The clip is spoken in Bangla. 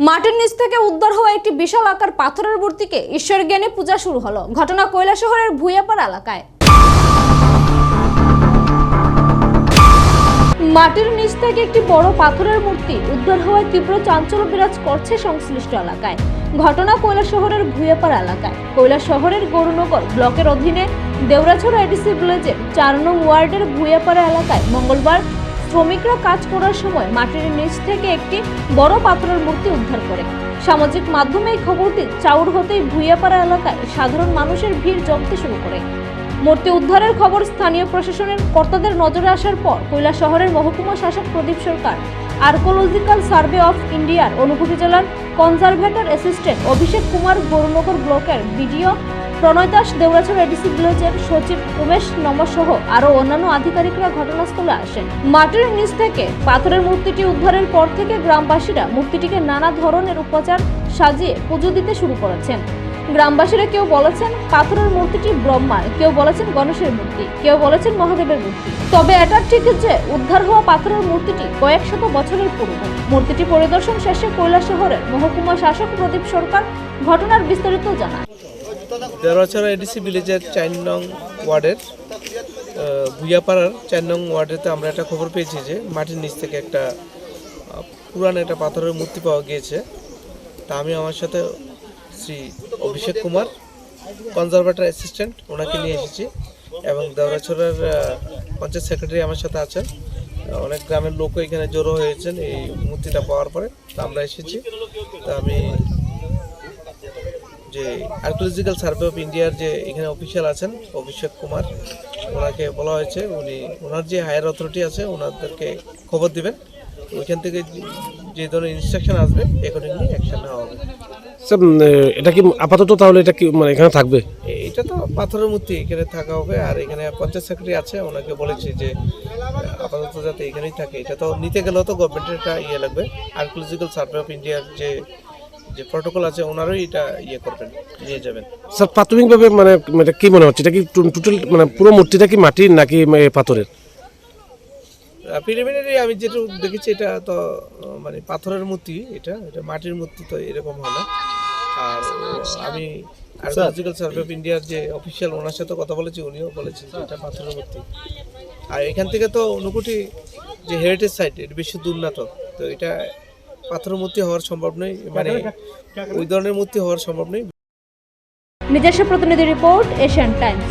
মাটির নিচ থেকে উদ্ধার হওয়া একটি বিশাল আকার পাথরের মূর্তিকে ঈশ্বর জ্ঞানে পূজা শুরু হলো। ঘটনা কৈলা শহরের ভুইয়াপাড়া এলাকায়। মাটির নিচ থেকে একটি বড় পাথরের মূর্তি উদ্ধার হওয়ায় তীব্র চাঞ্চল্য বিরাজ করছে সংশ্লিষ্ট এলাকায়। ঘটনা কৈলা শহরের ভুইয়াপাড়া এলাকায়। কৈলা শহরের গৌরনগর ব্লকের অধীনে দেউরাছড়া এডিসি ভিলেজের চার নং ওয়ার্ডের ভুইয়াপাড়া এলাকায় মঙ্গলবার শ্রমিকরা কাজ করার সময় মাটির নিচ থেকে একটি বড় পাথরের মূর্তি উদ্ধার করে। সামাজিক মাধ্যমে এই খবরটি চাউর হতেই ভুইয়াপাড়া এলাকায় সাধারণ মানুষের ভিড় জমতে শুরু করে। মূর্তি উদ্ধারের খবর স্থানীয় প্রশাসনের কর্তাদের নজরে আসার পর কৈলা শহরের মহকুমা শাসক Pradip Sarkar, archaeological survey of ইন্ডিয়ার অনুভূতি জেলার কনজারভেটর অ্যাসিস্ট্যান্ট অভিষেক কুমার গৌরনগর ব্লকের বিডিও প্রণয় দাস দেউরাছড়া এডিসি ভিলেজের সচিব উমেশ নমসহ আরও অন্যান্য আধিকারিকরা ঘটনাস্থলে আসেন। মাটির নিচ থেকে পাথরের মূর্তিটি উদ্ধারের পর থেকে গ্রামবাসীরা মূর্তিটিকে নানা ধরনের উপচার সাজিয়ে পুজো দিতে শুরু করেছেন। গ্রামবাসীরা কেউ বলেছেন পাথরের মূর্তিটি ব্রহ্মার, কেউ বলেছেন গণেশের মূর্তি, কেউ বলেছেন মহাদেবের মূর্তি। তবে এটা ঠিক যে উদ্ধার হওয়া পাথরের মূর্তিটি কয়েক শত বছরের পুরনো। মূর্তিটি পরিদর্শন শেষে কৈলাস শহরের মহকুমা শাসক প্রদীপ সরকার ঘটনার বিস্তারিত জানান দেওয়াছড়া এডিসি ভিলেজের চার নং ওয়ার্ডের ভুইয়াপাড়ার চার নং ওয়ার্ডেতে আমরা একটা খবর পেয়েছি যে মাটির নিচ থেকে একটা পুরান একটা পাথরের মূর্তি পাওয়া গিয়েছে। তা আমি আমার সাথে শ্রী অভিষেক কুমার কনজারভেটর অ্যাসিস্ট্যান্ট ওনাকে নিয়ে এসেছি এবং দেওরাছড়ার পঞ্চায়েত সেক্রেটারি আমার সাথে আছেন। অনেক গ্রামের লোকও এখানে জড়ো হয়েছেন এই মূর্তিটা পাওয়ার পরে। তা আমরা এসেছি। তা আমি যে আর্কোলজিক্যাল সার্ভে অফ ইন্ডিয়ার যে এখানে অফিসিয়াল আছেন অভিষেক কুমার ওনাকে বলা হয়েছে উনি ওনার যে হায়ার অথরিটি আছে ওনাদেরকে খবর দিবেন। ওইখান থেকে যে- ধরনের ইনস্ট্রাকশন আসবে অ্যাকর্ডিংলি অ্যাকশন নেওয়া হবে। স্যার এটা কি আপাতত তাহলে এটা কি মানে এখানে থাকবে? এটা তো পাথরের মূর্তি এখানে থাকা হবে। আর এখানে পঞ্চায়েত সেক্রেটারি আছে ওনাকে বলেছি যে আপাতত যাতে এখানেই থাকে। এটা তো নিতে গেলেও তো গভর্নমেন্টের একটা ইয়ে লাগবে। আর্কোলজিক্যাল সার্ভে অফ ইন্ডিয়ার যে যে প্রটোকল আছে ওনারই এটা ইয়ে করবেন নিয়ে যাবেন। স্যার প্রাথমিকভাবে মানে এটা কি মনে হচ্ছে? এটা কি টোটাল মানে পুরো মূর্তিটা কি মাটির নাকি পাথরের? প্রিলিমিনারি আমি যেটা দেখেছি এটা তো মানে পাথরের মূর্তি এটা এটা মাটির মূর্তি তো এরকম হয় না। আর আমি আর্কোলজিক্যাল সার্ভে অফ ইন্ডিয়ার যে অফিসিয়াল ওনার সাথে কথা বলেছি উনিও বলেছেন এটা পাথরের মূর্তি। আর এখান থেকে তো অনুকুটি যে হেরিটেজ সাইট এটা বেশি দূর না তো তো এটা পাথরের মূর্তি হওয়ার সম্ভব নয় মানে ওই ধরনের মূর্তি হওয়ার সম্ভব নয়। নিজস্ব প্রতিনিধি রিপোর্ট এশিয়ান টাইমস।